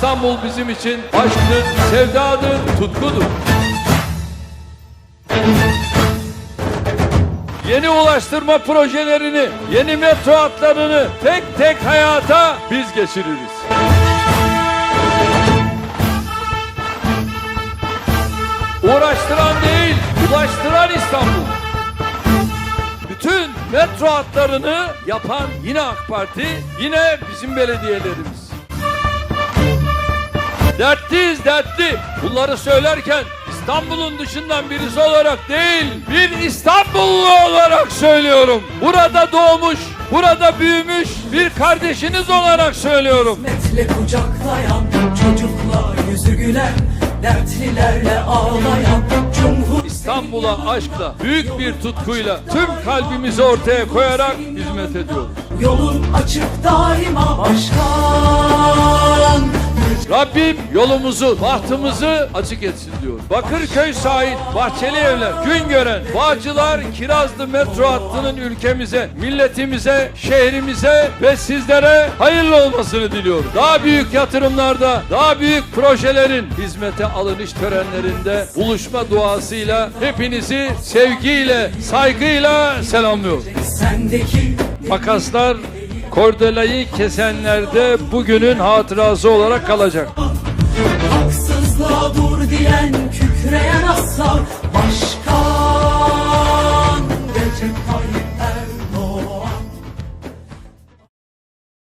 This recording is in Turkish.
İstanbul bizim için aşktır, sevdadır, tutkudur. Yeni ulaştırma projelerini, yeni metro hatlarını tek tek hayata biz geçiririz. Uğraştıran değil, ulaştıran İstanbul. Bütün metro hatlarını yapan yine AK Parti, yine bizim belediyelerimiz. Dertliyiz dertli. Bunları söylerken İstanbul'un dışından birisi olarak değil, bir İstanbullu olarak söylüyorum. Burada doğmuş, burada büyümüş bir kardeşiniz olarak söylüyorum. Hizmetle kucaklayan çocukla yüzü gülen dertlilerle ağlayan Cumhur İstanbul'a aşkla, büyük bir tutkuyla tüm kalbimizi ortaya koyarak hizmet ediyoruz. yolun açık daima başkan Rabbim yolumuzu, bahtımızı açık etsin diyor. Bakırköy sahil, Bahçeli Evler, Güngören, Bağcılar, Kirazlı metro hattının ülkemize, milletimize, şehrimize ve sizlere hayırlı olmasını diliyorum. Daha büyük yatırımlarda, daha büyük projelerin hizmete alınış törenlerinde buluşma duasıyla hepinizi sevgiyle, saygıyla selamlıyorum. Makaslar kordelayı kesenlerde bugünün hatırası olarak kalacak. haksızlığa